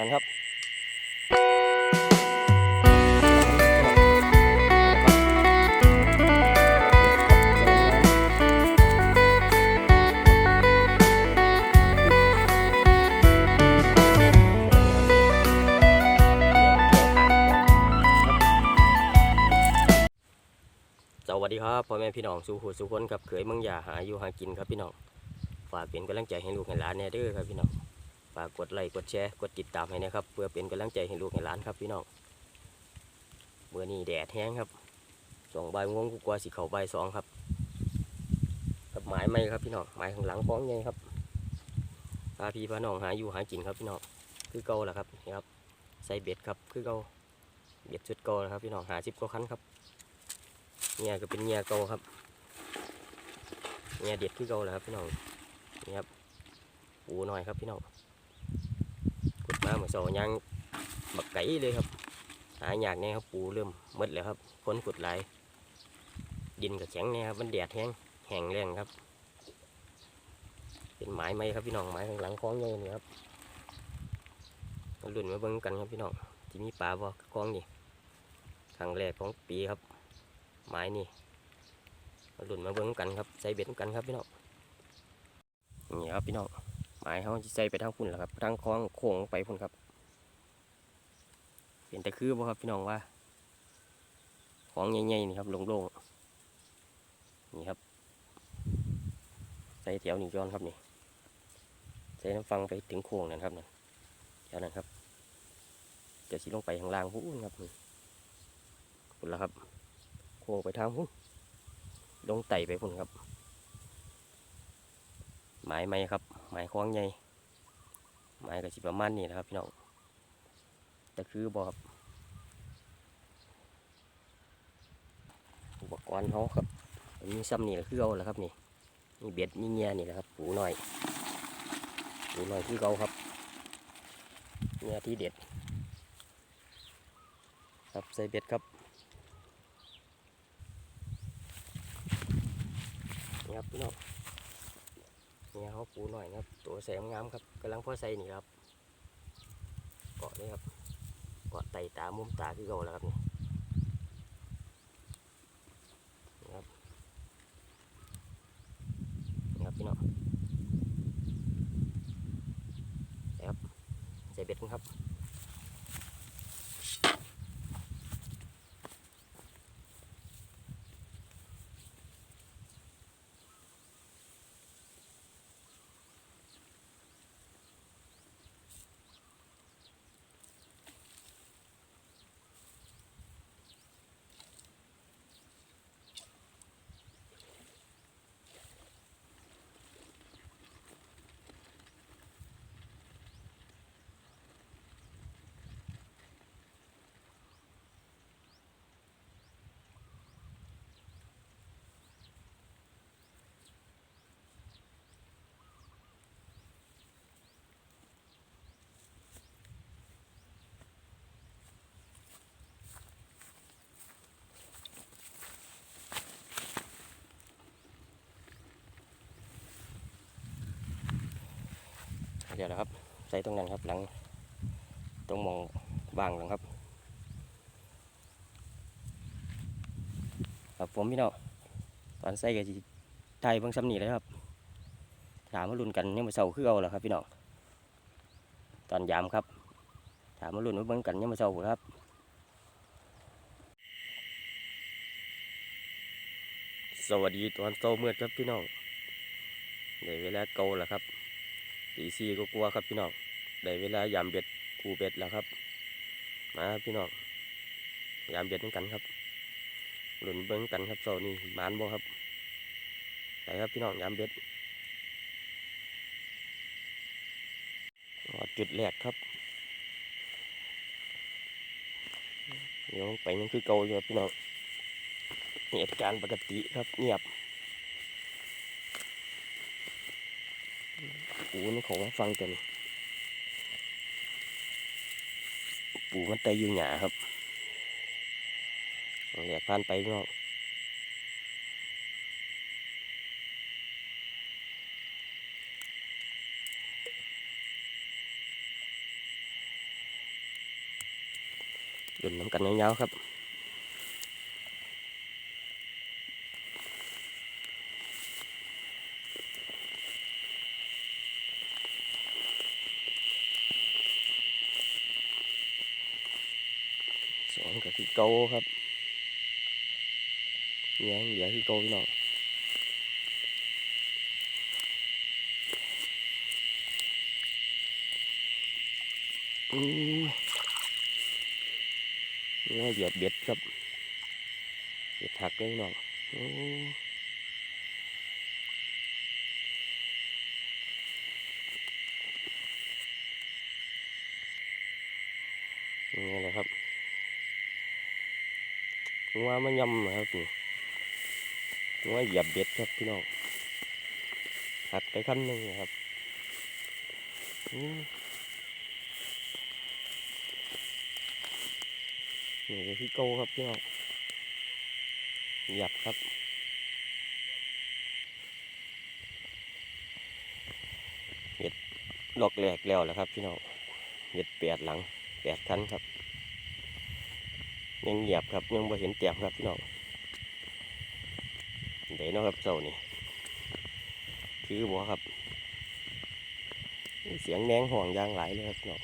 นั่นครับสวัสดีครับพ่อแม่พี่น้องสู่หูสู่คนครับเขยเมังยาหาอยู่หากินครับพี่น้องฝากเป็นกำลังใจให้ลูกให้หลานแน่เด้อครับพี่น้อง ฝากกดไลค์กดแชร์กดติดตามให้นะครับ เพื่อเป็นกำลังใจให้ลูกให้หลานครับพี่น้องเมื่อนี้แดดแห้งครับสองใบายโมงกว่าสิเขาใบสองครับกับหมายไม่ครับพี่น้องหมายข้างหลังฟ้องไงครับพาพี่พาน้องหาอยู่หากินครับพี่น้องคือเก่าแหละครับนี่ครับใส่เบ็ดครับคือเก่าเบ็ดชุดเก่าแล้วครับพี่น้องหาสิบกว่าคันครับเงียก็เป็นเงียเก่าครับเงียเด็ดคือเก่าแล้วครับพี่น้องนี่ครับปูหน่อยครับพี่น้อง มาเหมือนโซยังบักไก่เลยครับ หาอยากเนี่ยครับปูเริ่มมดแล้วครับคนขุดไหลดินกับแข็งเนี่ยครับมันแดดแห้งแห้งแรงครับ เป็นไม้ไหมครับพี่น้องไม้ข้างหลังคล้องใหญ่นี่ครับมาลุ่นมาเบิ่งกันครับพี่น้องที่มีปลาบ่คล้องนี่ครั้งแรกของปีครับ ไม้นี่มาลุ่นมาเบิ่งกันครับใส่เบ็ดกันครับพี่น้องนี่ครับพี่น้องายเขาจะใส่ไปทางพุ่นแหละครับทางคล้องโค้งไปพุ่นครับเป็นแต่คือบ่ครับพี่น้องว่า ของใหญ่ๆนี่ครับโล่งๆนี่ครับ ใส่แถวหนี้ย้อนครับนี่ใส่น้ำฟังไปถึงโค้งนั่นครับนั่นแถวนั้นครับจะสิลงไปข้างล่างพุ่นครับนี่พุ่นแล้วครับ โค้งไปทางพุ่นลงไต่ไปพุ่นครับ หมายไหมครับ หมายคล้องใหญ่หมายกับสิประมาณนี้นะครับพี่น้องแต่คือบครับอุปกรณ์เขาครับมีซ้ำนี่แหละคือเอาแหละครับนี่มีเบ็ดมีเงียนี่แหละครับปูหน่อยปูหน่อยคือเขาครับเงียที่เด็ด ครับใส่เบ็ดครับนี่ครับพี่น้อง นี่ยเขาปูหน่อยนะครับ ตัวแสงงามครับกำลังพ่อใส่นี่ครับ เกาะนี่ครับ เกาะไตตามุมตาคือเก่าแล้วครับนี่นี่ครับนี่ครับพี่น้องใส่ครับใส่เบ็ดกันครับ เดี๋ยวนะครับ ใส่ตรงนั้นครับหลัง ตรงมองบางหลังครับ ครับผมพี่น้องตอนใส่ก็สิไทยเบิ่งซ้ำนี่เลยครับถามมารุ่นกันยังมาเศร้าคือเอาเหรอครับพี่น้องตอนยามครับ ถามมารุ่นมาเบิ่งกันยังมาเศร้าครับสวัสดีตอนเช้ามืดครับพี่น้องได้เวลาเก่าแล้วครับ ตีสี่ก็กลัวครับพี่น้องได้เวลายามเบ็ดกูเบ็ดแล้วครับ มาครับพี่น้องยามเบ็ดเหมือนกันครับหลุนเบิ้งกันครับเช้านี้หมานบ่ครับไปครับพี่น้องยามเบ็ดจุดแรกครับเดี๋ยวไปยังคือเก่าอยู่ครับพี่น้องเหตุการณ์ปกติครับเงียบ ปูมันของฟังกันปูมันไตอยู่หยาครับเหลกพันไปงอกดุนน้ำกันยาวๆครับ องก็คือเกาครับยังเหลือคือเกาพี่น้องอือนี่เหยียบเบ็ดครับเบ็ดหักเลยพี่น้องอู้นี่แหละครับ งัวมันยำนะครับนี่งัวหยียบเบ็ดครับพี่น้องหักไปขั้นหนึ่งนะครับนี่คือพี่โกครับพี่น้องหยียบครับเห็ดดอกแหลกแล้วแหละครับพี่น้องเห็ดแปดหลังแปดขั้นครับ ยังเหยียบครับยังบ่เห็นเตียมครับพี่น้องเดี๋ยวนะครับเจ้านี่คือบ่ครับ เสียงแมงห่วงยางหลายเลยครับพี่น้อง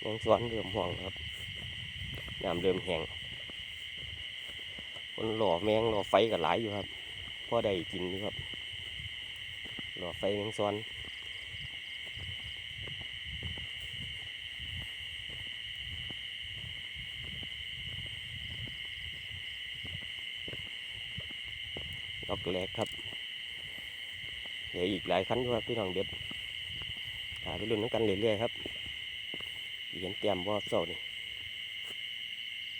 แมงสวนเริ่มห่วงครับน้ำเริ่มแห้งคนหล่อแมงหล่อไฟก็หลายอยู่ครับพอได้กินอยู่ครับหล่อไฟแมงสวน แหลกครับเหลืออีกหลายคันอยู่ครับพี่น้องเด็ดหาไปลุ้นน้ำกันเรื่อยๆครับเห็นเตรียมบ่เศร้านี่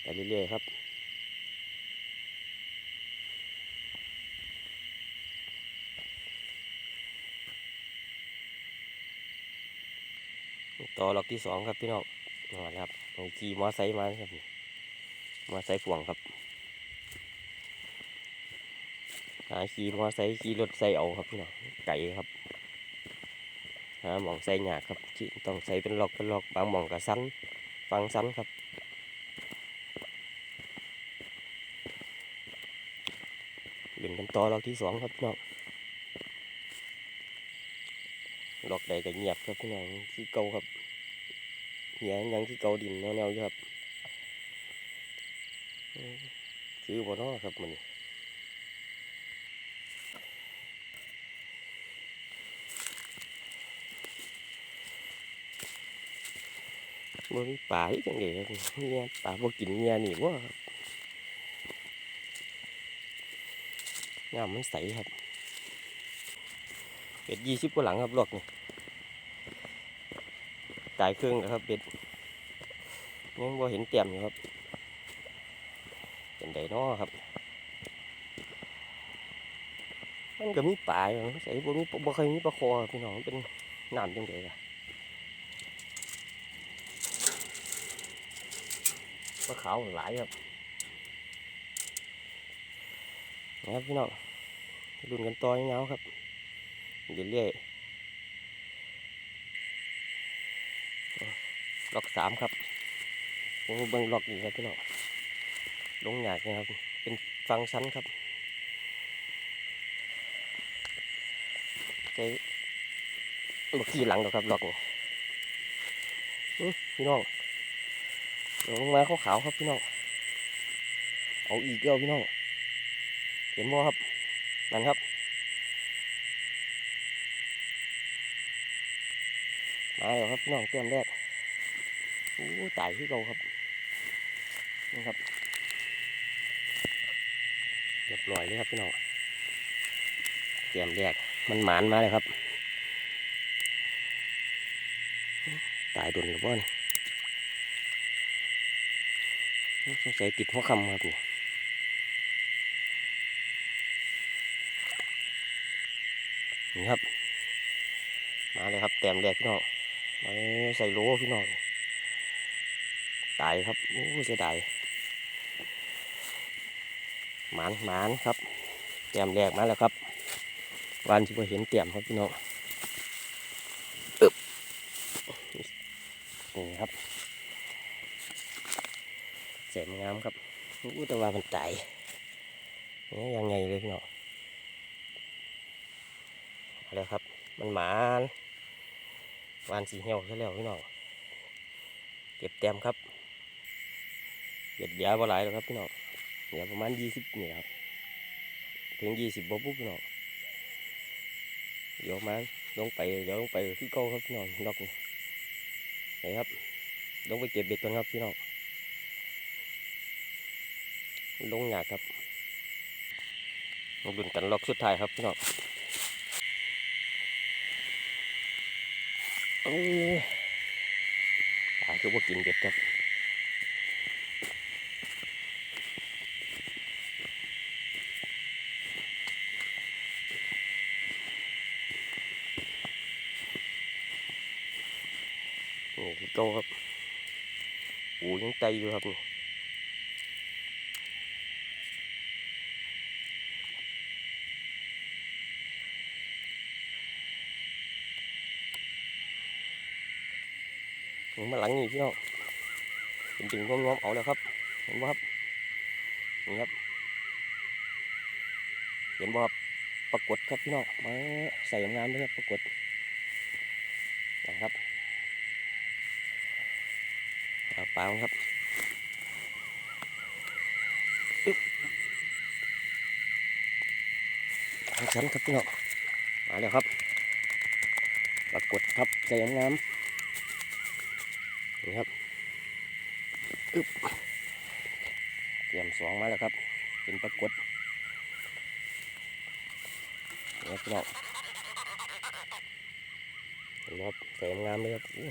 ไปเรื่อยๆครับต่อหลอกที่สองครับพี่น้องนี่ครับผมขี่มอไซค์มาครับมอไซค์พ่วงครับหาขี่มอไซค์ขี่รถไซเอาครับพี่น้องไก่ครับหาหมองไซหยาครับที่ต้องใส่เป็นหลอกเป็นหลอกบางหมองกับสั้นฟังสั้นครับเล่นกันต่อหลอกที่สองครับพี่น้องหลอกใดก็เงียบครับพี่น้องที่เก่าครับเหียยังที่เกาดินแนวๆอยู่ครับอืมคือบ่เนาะครับมัน บ่มีปลาที่จังไดครับเงียปลาบ่กินเงียนี่บ่ครับน้ำมันใสครับเป็ดยี่สิบกว่าหลังครับลวกนี่ตายครึ่งแล้วครับเป็ดยังบ่เห็นเต็มอยู่ครับเป็นไดน้อครับ มันก็มีปลาอยู่ใส่บ่มีบ่เคยมีปลาคอพี่น้องเป็นน้ำจังไดล่ะ ปลาขาวหลายครับนะครับพี่น้องรุ่นกันต่อยเงาครับเรื่อยๆล็อกสามครับโอ้เบิ่งล็อกอีกครับพี่น้องลงหยากนะครับ เป็นฟังก์ชันครับใช้บกขี่หลังดอกครับล็อกนี่พี่น้อง ลงมาขาวๆครับพี่น้อง เอาอีกแล้วพี่น้อง เห็นบ่ครับ นั่นครับ มาแล้วครับพี่น้องเต็มแรกโอ้ตายที่เราครับนี่ครับ เรียบร้อยเลยครับพี่น้องเตรียมแยกมันหมานมาเลยครับ ตายโดนหรือเปล่านี่ สงสัยติดหัวคำครับนี่นี่ครับ มาเลยครับ แต้มแรกพี่น้องใส่โหลพี่น้องตายครับโอ้เสียดายหมานหมานครับเตรียมแรกมาแล้วครับ วันที่ผมเห็นเตรียมครับพี่น้องอึบนี่ครับามครับอู้แต่ว่ามันตายนี่ยังไงเลยพี่น้องเอาแล้วครับ มันหมานวานสีเหี่ยวใช่แล้วพี่น้องเก็บแต้มครับเบ็ดยาบ่หลายแล้วครับพี่น้องเหลือประมาณยี่สิบนี่ครับถึงยี่สิบบ่ปุ๊บพี่น้องเดี๋ยวมาลงไปเดี๋ยวลงไปที่เก้าครับพี่น้องนอกนี่ไหนครับลงไปเก็บเบ็ดก่อนครับพี่น้อง ลงหยาครับมาดุนกันล็อกสุดท้ายครับพี่น้องโอ้ตายคือว่ากินเบ็ดครับนี่คือโตครับ ปูยังไตอยู่ครับนี่ มาหลังนี่พี่น้องเป็นดึงงอมๆเอาแล้วครับ เห็นบ่ครับ นี่ครับ เห็นบ่ครับปรากฏครับพี่น้องมาใส่งานด้วยครับปรากฏนะครับเอาปลาครับอึ๊บทางชั้นครับพี่น้องมาแล้วครับ ปรากฏครับใส่งาม นี่ครับอึบเตรียมสองมาแล้วครับ เป็นปรากฏนี่ครับพี่น้องเห็นไหมครับแสงงามเลยครับอู้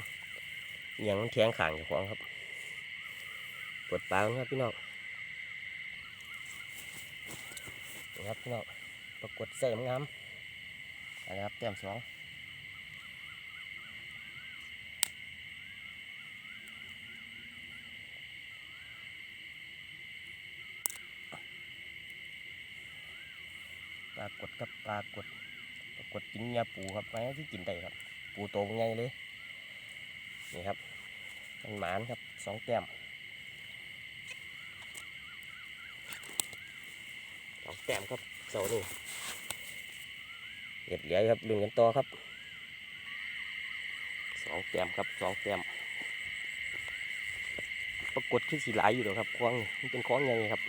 เอียงมันแข็งขางอยู่ของครับปวดปลาครับพี่น้องนี่ครับพี่น้องปรากฏแสงงามนะครับเตรียมสองากดครับปลากดปลากดกินเงียปูครับไม้ที่กินได้ครับ ปูโตไงเลยนี่ครับมันหมานครับสองแต้มสองแต้มครับเสานี่เหยียดเหลียครับลุ้นกันต่อครับสองแต้มครับสองแต้มปรากฏขึ้นสีหลายอยู่เดี๋ยวครับคลองนี่มันเป็นคลองไงครับ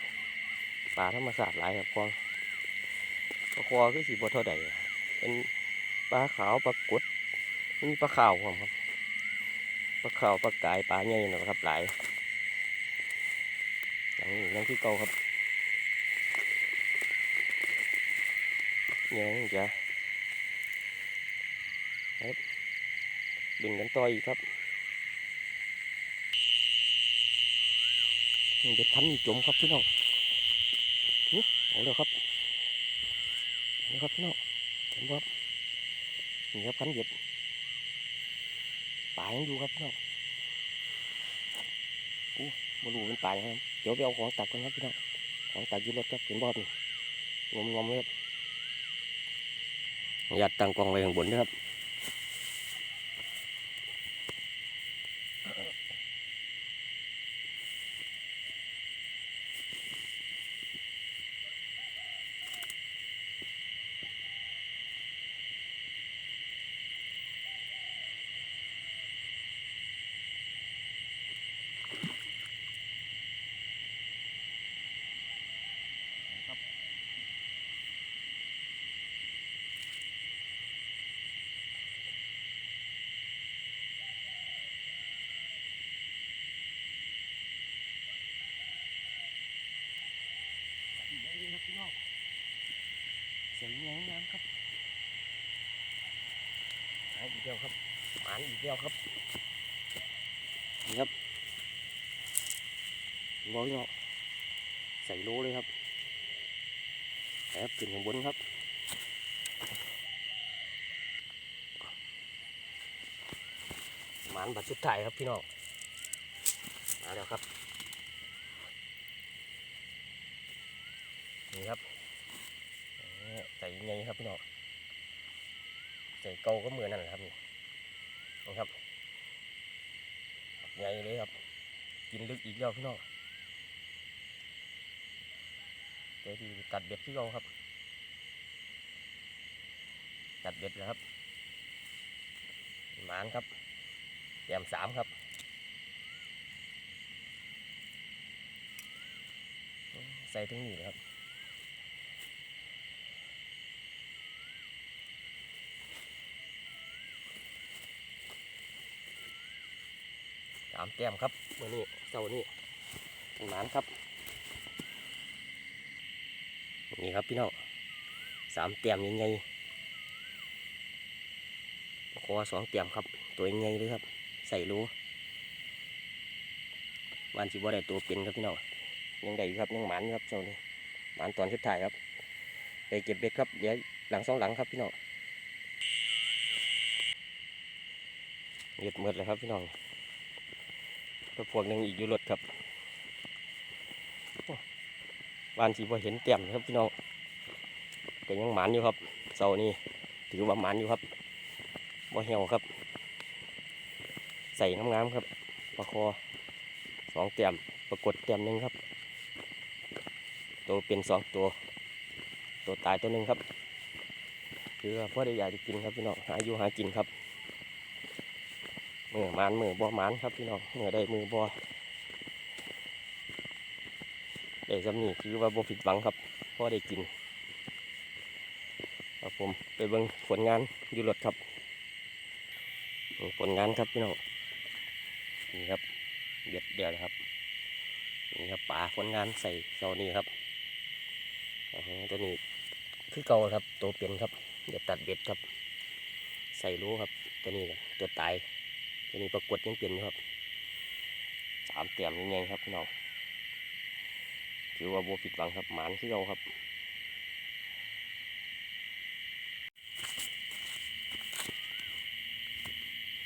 ป่าธรรมศาสตร์หลายครับคลอง ปลาคอคือสีบัวเท่าใดเป็นปลาขาวปลากดมีปลาขาวผมครับปลาขาวปลากายปลาใหญ่นะครับหลายอย่างนี้ยังที่เก่าครับยังจะครับดึงกันต่ออีกครับเด็ดพันนี่จมครับพี่น้องเอาเลยครับ นะครับพี่น้องเห็นครับนี่ครับพันเย็ดปลายังอยู่ครับพี่น้องอู้บรูเป็นปลายครับเดี๋ยวไปเอาของตักกันครับพี่น้องของตักยืดรถครับเห็นบ่ครับนี่งมงมๆเลยครับหยัดตั้งกองไว้ข้างบนนะครับนี่ครับพี่น้องเสียงเงี้ยงามครับ หายอีกแล้วครับหมานอีกแล้วครับนี่ครับบอยเนาะใส่โลเลยครับแอบขึ้นข้างบนครับหมานบัดสุดไทยครับพี่น้องมาแล้วครับนี่ครับเอ่อใส่ไงครับพี่น้อง เก่าก็เหมือนนั่นแหละครับนี่นะครับใหญ่เลยครับ กินลึกอีกแล้วพี่น้องเดี๋ยวที่กัดเบ็ดที่เราครับตัดเบ็ดนะครับหมานครับแยมสามครับใส่ทั้งนี้เลยครับามแต้มครับมื่อนี้เสาร์นี้หมานครับ นี่ครับพี่น้องสามแต้มใหญ่ๆคอสองแต้มครับ ตัวใหญ่เลยครับ ใส่รูวันที่บ่ได้ตัวเป็นครับพี่น้องยังได้อยู่ครับยังหมานครับเจ้านี้หมานตอนสุดท้ายครับไปเก็บเบ็ดครับเดี๋ยวหลังสองหลังครับพี่น้องเบ็ดหมดเลยครับพี่น้อง ก็พวกหนึงอีกอยู่รถครับบ้านสีบ่เห็นเต็มครับพี่น้องก็ยังหมานอยู่ครับเสานี้ถือว่าหมานอยู่ครับบ่เหี่ยวครับ ใส่งามครับปลาคอสองเต็มปรากฏเต็มหนึ่งครับ ตัวเป็นสองตัว ตัวตายตัวหนึ่งครับคือว่าพ่อได้อยากจะกินครับพี่น้องหาอยู่หากินครับ มือมานมือบ่หมานครับพี่น้องมือได้มือบ่ได้สำนีคือว่าบ่ผิดหวังครับพอได้กินครับผมไปเบิ่งผลงานอยู่รถครับผลงานครับพี่น้องนี่ครับเด็ดเดียวเลยครับนี่ครับป่าผลงานใส่เสานี่ครับอ่าฮะตัวนี้คือเก่าครับตัวเป็นครับเด็ดตัดเบ็ดครับ ใส่รู้ครับ ตัวนี้ตัวตาย ตัวนี้ปรากฏยังเปลี่ยนอยู่ครับสามเตี่ยมยังไงครับพี่น้องถือว่าโบผิดหวังครับหมานคือเราครับ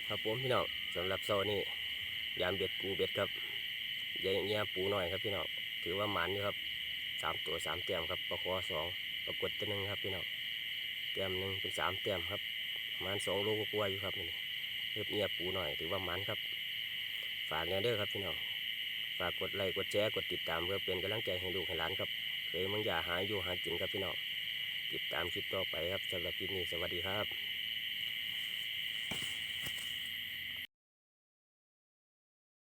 ครับผมพี่น้องสำหรับโซนนี่ยามเบ็ดปูเบ็ดครับใหญ่เงี้ยปูหน่อยครับพี่น้องถือว่าหมานอยู่ครับสามตัวสามเตี่ยมครับปลาคอสองปรากฏตัวหนึ่งครับพี่น้องเตี่ยมหนึ่งเป็นสามเตี่ยมครับประมาณสองโลกว่าๆอยู่ครับนี่เรีย บเงียบปูหน่อยถือว่ามันครับ ฝากแนเด้อครับพี่น้องฝากกดไลค์กดแชร์กดติดตามเพื่อเป็นกำลังใจให้ลูกให้หลานครับเคยมึงอย่าหาอยู่หากินครับพี่น้องติดตามคลิปต่อไปครับสำหรับคลิปนี้สวัสดีครับ